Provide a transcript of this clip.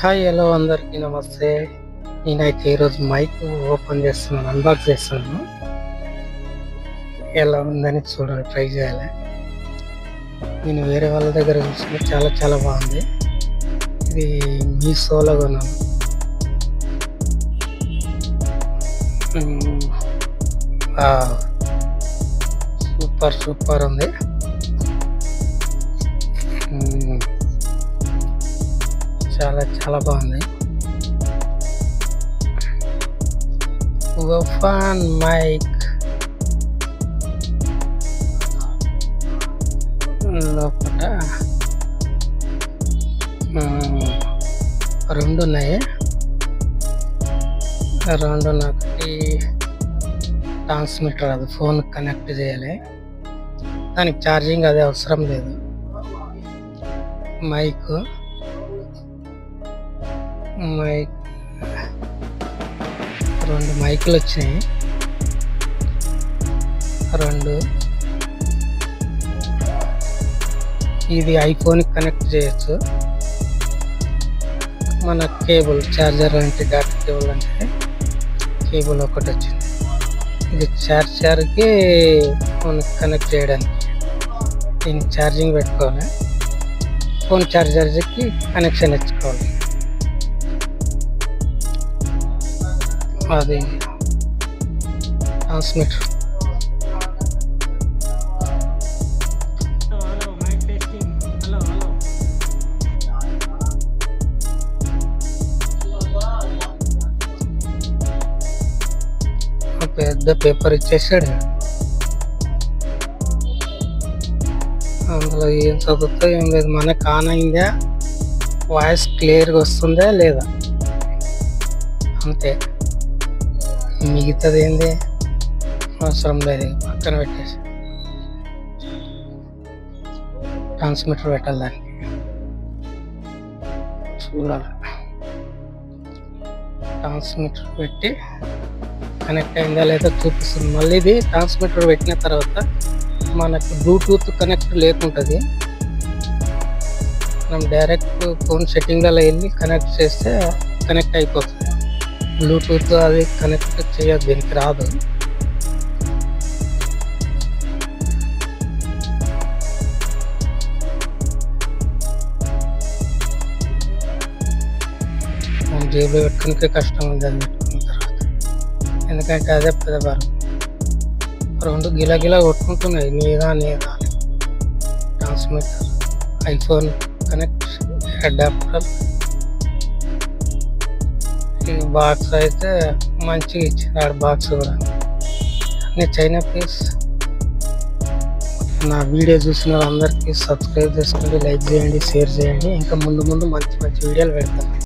Hi hello అందరికీ నమస్తే. నేనైతే ఈరోజు మైక్ ఓపెన్ చేస్తున్నాను అన్బాక్స్ చేస్తున్నాను. ఎలా ఉందని చూడాలి ట్రై చేయాలి. నేను వేరే వాళ్ళ దగ్గర చూసిన చాలా చాలా బాగుంది. ఇది మీషోలో కొన్నాను. సూపర్ సూపర్ ఉంది. చాలా చాలా బాగుంది ఓఫాన్ మైక్. లోపల రెండు ఉన్నాయి. రెండు ఒకటి ట్రాన్స్మిటర్ అది ఫోన్ కనెక్ట్ చేయాలి. దానికి ఛార్జింగ్ అది అవసరం లేదు. మైకు. మైక్ రెండు మైకులు వచ్చినాయి రెండు. ఇది ఐఫోన్కి కనెక్ట్ చేయొచ్చు. మన కేబుల్ చార్జర్ అంటే డాటా కేబుల్ అంటే కేబుల్ ఒకటి వచ్చింది. ఇది చార్జర్కి ఫోన్ కనెక్ట్ చేయడానికి. దీనికి ఛార్జింగ్ పెట్టుకోవాలి. ఫోన్ చార్జర్కి కనెక్షన్ ఇచ్చుకోవాలి. అది ట్రాన్స్మిటర్ పెద్ద పేపర్ ఇచ్చేసాడు. అందులో ఏం చదువుతా ఏం లేదు. మనకు ఆన్ అయిందా? వాయిస్ క్లియర్గా వస్తుందా లేదా? అంతే. మిగతాది ఏంది అవసరం లేదు. పక్కన పెట్టేసి. ట్రాన్స్మిటర్ పెట్టాలి దానికి. చూడాలి. ట్రాన్స్మిటర్ పెట్టి కనెక్ట్ అయిందా లేదా చూపిస్తుంది. మళ్ళీ ఇది ట్రాన్స్మిటర్ పెట్టిన తర్వాత మనకు బ్లూటూత్ కనెక్ట్ లేకుంటుంది. మనం డైరెక్ట్ ఫోన్ సెట్టింగ్లలో వెళ్ళి కనెక్ట్ చేస్తే కనెక్ట్ అయిపోతుంది. బ్లూటూత్ అది కనెక్ట్ చేయదు దీనికి రాదు. జేబులో పెట్టుకునే కష్టం ఉంది అది పెట్టుకున్న తర్వాత. ఎందుకంటే అదే పెద్ద బరువు రెండు గిలా గిలా కొట్టుకుంటున్నాయి. నీదా నీదా అని. ట్రాన్స్మిటర్ ఐఫోన్ కనెక్ట్ అడాప్టర్ ఈ బాక్స్ అయితే మంచిగా ఇచ్చినాడు బాక్స్ కూడా. అన్ని చైనా పీస్ నా వీడియో చూసిన వాళ్ళందరికీ సబ్స్క్రైబ్ చేసుకోండి లైక్ చేయండి షేర్ చేయండి. ఇంకా ముందు ముందు మంచి మంచి వీడియోలు పెడతాను.